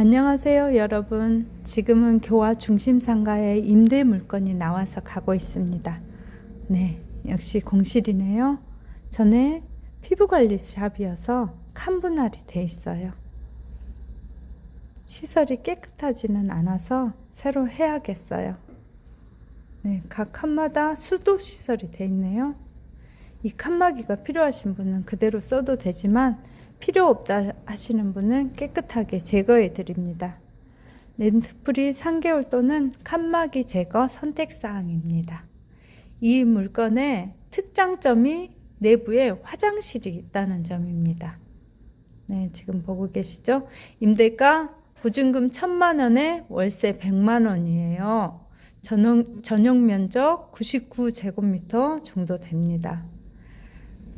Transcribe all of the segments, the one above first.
안녕하세요, 여러분. 지금은 교화 중심 상가에 임대 물건이 나와서 가고 있습니다. 네, 역시 공실이네요. 전에 피부 관리 샵이어서 칸분할이 돼 있어요. 시설이 깨끗하지는 않아서 새로 해야겠어요. 네, 각 칸마다 수도 시설이 돼 있네요. 이 칸막이가 필요하신 분은 그대로 써도 되지만 필요 없다 하시는 분은 깨끗하게 제거해 드립니다. 렌트프리 3개월 또는 칸막이 제거 선택 사항입니다. 이 물건의 특장점이 내부에 화장실이 있다는 점입니다. 네, 지금 보고 계시죠? 임대가 보증금 1천만 원에 월세 100만 원이에요. 전용, 전용 면적 99제곱미터 정도 됩니다.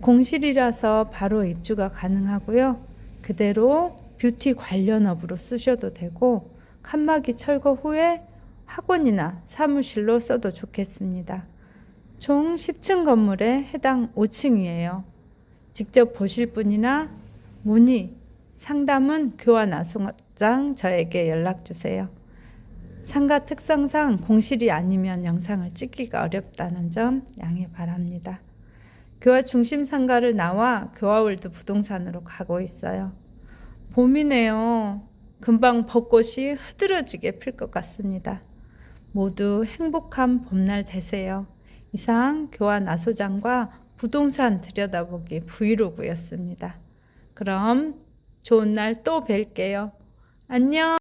공실이라서 바로 입주가 가능하고요. 그대로 뷰티 관련업으로 쓰셔도 되고 칸막이 철거 후에 학원이나 사무실로 써도 좋겠습니다. 총 10층 건물에 해당 5층이에요. 직접 보실 분이나 문의, 상담은 교환 아소장 저에게 연락 주세요. 상가 특성상 공실이 아니면 영상을 찍기가 어렵다는 점 양해 바랍니다. 교화 중심 상가를 나와 교화월드 부동산으로 가고 있어요. 봄이네요. 금방 벚꽃이 흐드러지게 필 것 같습니다. 모두 행복한 봄날 되세요. 이상 교환 아소장과 부동산 들여다보기 브이로그였습니다. 그럼 좋은 날 또 뵐게요. 안녕.